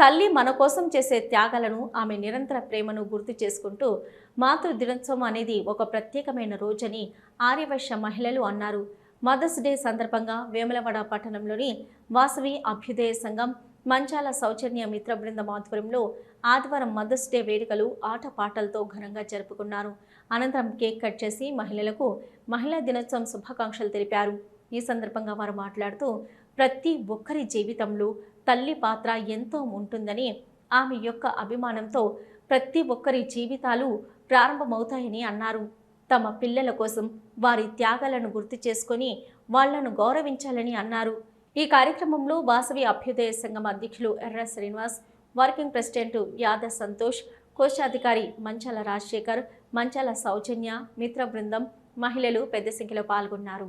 తల్లి మన కోసం చేసే త్యాగాలను ఆమె నిరంతర ప్రేమను గుర్తు చేసుకుంటూ మాతృ దినోత్సవం అనేది ఒక ప్రత్యేకమైన రోజని ఆర్యవైశ్య మహిళలు అన్నారు. మదర్స్ డే సందర్భంగా వేములవాడ పట్టణంలోని వాసవి అభ్యుదయ సంఘం మంచాల సౌజన్య మిత్ర బృందం ఆధ్వర్యంలో ఆదివారం మదర్స్ డే వేడుకలు ఆటపాటలతో ఘనంగా జరుపుకున్నారు. అనంతరం కేక్ కట్ చేసి మహిళలకు మహిళా దినోత్సవం శుభాకాంక్షలు తెలిపారు. ఈ సందర్భంగా వారు మాట్లాడుతూ ప్రతి ఒక్కరి జీవితంలో తల్లి పాత్ర ఎంతో ఉంటుందని ఆమె యొక్క అభిమానంతో ప్రతి ఒక్కరి జీవితాలు ప్రారంభమవుతాయని అన్నారు. తమ పిల్లల కోసం వారి త్యాగాలను గుర్తు చేసుకొని వాళ్ళను గౌరవించాలని అన్నారు. ఈ కార్యక్రమంలో వాసవి అభ్యుదయ సంఘం అధ్యక్షులు ఎర్ర శ్రీనివాస్ వర్కింగ్ ప్రెసిడెంట్ యాద సంతోష్ కోశాధికారి మంచాల రాజశేఖర్ మంచాల సౌజన్య మిత్ర బృందం మహిళలు పెద్ద సంఖ్యలో పాల్గొన్నారు.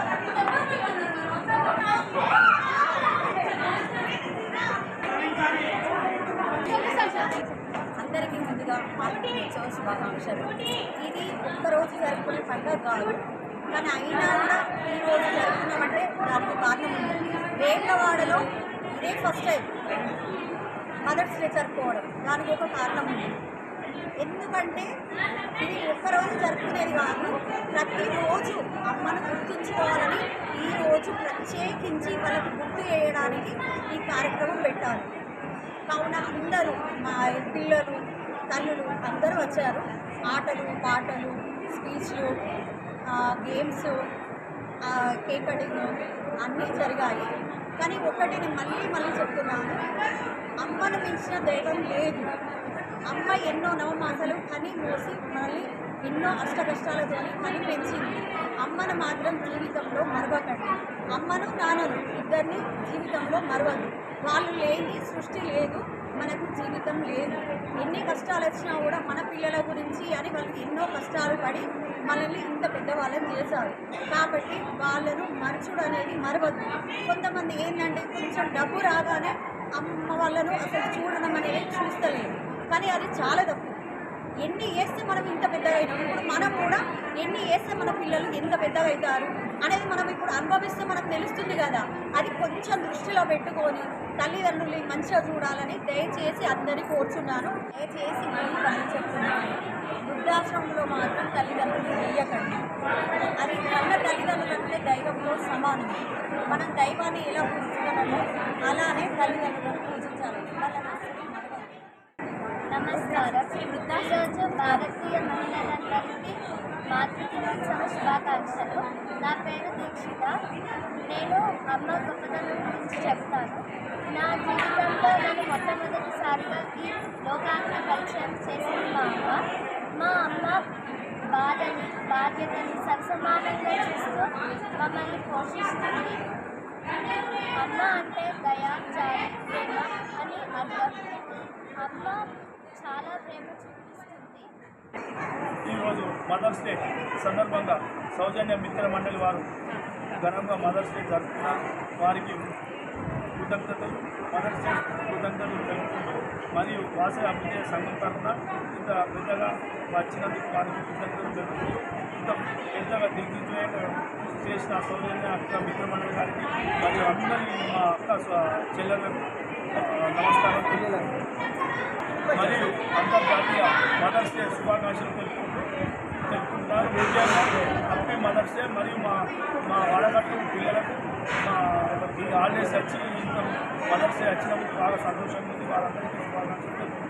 ముందుగా మాతృదినోత్సవ శుభాకాంక్షలు. ఇది ఒక్కరోజు జరుపుకునే పండుగ కాదు. కానీ అయినా కూడా ఈ రోజు జరుపుకున్నామంటే దానికి కారణం ఉంది. వేములవాడలో ఇదే ఫస్ట్ టైం మదర్స్ డే జరుపుకోవడం దానికి ఒక కారణం ఉంది. ఎందుకంటే ఇది ఒక్కరోజు జరుపుకునేది కాదు ప్రతిరోజు అమ్మను గుర్తుంచుకోవాలని ఈరోజు ప్రత్యేకించి వాళ్ళకి గుర్తు చేయడానికి ఈ కార్యక్రమం పెట్టారు. కావున అందరూ మా పిల్లలు తల్లులు అందరూ వచ్చారు. ఆటలు పాటలు స్పీచ్లు గేమ్స్ కేక్ కటింగ్ అన్నీ జరిగాయి. కానీ ఒకటి నేను మళ్ళీ మళ్ళీ చెప్తున్నాను. అమ్మను మించిన దైవం లేదు. అమ్మ ఎన్నో నవమాసాలు కని మోసి మళ్ళీ ఎన్నో అష్ట కష్టాలతో కని పెంచింది. అమ్మను మాత్రం జీవితంలో మరవకండి. అమ్మను నాన్నను ఇద్దరిని జీవితంలో మరవద్దు. వాళ్ళు లేని సృష్టి లేదు. మనకు జీవితం లేదు. ఎన్ని కష్టాలు వచ్చినా కూడా మన పిల్లల గురించి అని వాళ్ళకి ఎన్నో కష్టాలు పడి మనల్ని ఇంత పెద్దవాళ్ళని చేశారు. కాబట్టి వాళ్ళను మరచుడు అనేది మరవద్దు. కొంతమంది ఏంటంటే కొంచెం డబ్బు రాగానే అమ్మ వాళ్ళను అసలు చూడడం అనేది చూస్తలేదు. కానీ అది చాలా తప్పు. ఎన్ని వేస్తే మనం ఇంత పెద్దగా అయినాం ఇప్పుడు మనం కూడా ఎన్ని వేస్తే మన పిల్లలు ఎంత పెద్దగా అవుతారు అనేది మనం ఇప్పుడు అనుభవిస్తే మనకు తెలుస్తుంది కదా. అది కొంచెం దృష్టిలో పెట్టుకొని తల్లిదండ్రుల్ని మంచిగా చూడాలని దయచేసి అందరినీ కోరుచున్నాను. దయచేసి మళ్ళీ మళ్ళీ చెప్తున్నాను. వృద్ధాశ్రమంలో మాత్రం తల్లిదండ్రులు వేయకండి అది కన్న తల్లిదండ్రులంటే దైవంలో సమానం. మనం దైవాన్ని ఎలా పూజిస్తున్నామో అలానే తల్లిదండ్రులను పూజించాలి. నమస్కారం. శ్రీ మరవద్దు. నమస్కారం భారతీయ మహిళలందరికీ మాతృదినోత్సవ శుభాకాంక్షలు. నా పేరు దీక్షిత. నేను అమ్మ గొప్పతనం గురించి చెప్తాను. నా జీవితంలో నన్ను మొట్టమొదటిసారిగా ఈ లోకాన్ని పరిచయం చేసింది మా అమ్మ. మా అమ్మ బాధని బాధ్యతని సరసమానంగా చూస్తూ మమ్మల్ని పోషిస్తుంది. అమ్మ అంటే దయా జాలి ప్రేమ అని అర్థం. అమ్మ చాలా ప్రేమ చూపిస్తుంది ఈరోజు మదర్స్ డే సందర్భంగా సౌజన్య మిత్ర మండలి వారు ఘనంగా మదర్స్ డే జరుపుకున్నారు వారికి కృతజ్ఞతలు మదర్స్ డే కృతజ్ఞతలు తెలుపుకుంటూ మరియు వాసే అభ్యుదయ సంఘం తరఫున ఇంత పెద్దగా వచ్చినందుకు వారికి కృతజ్ఞతలు తెలుపుతూ ఇంతగా దిగ్విజయం చేసిన సౌజన్య అక్క మిత్రమండలి గారికి మరియు అందరినీ మా అక్క చెల్లెలకు నమస్కారం. మరియు అంతర్జాతీయ మదర్స్ డే శుభాకాంక్షలు తెలుపుకుంటూ తెలుపుకుంటున్నారు ముఖ్యంగా హ్యాపీ మదర్స్ డే మరియు మా మా వాడకట్టు పిల్లలకు మా ఈ హాలిడేస్ వచ్చి ఇంత మదర్స్ డే వచ్చినందుకు బాగా సంతోషంగా ఉంది. వాళ్ళందరికీ శుభాకాంక్షలు తెలుపుకుంటున్నాను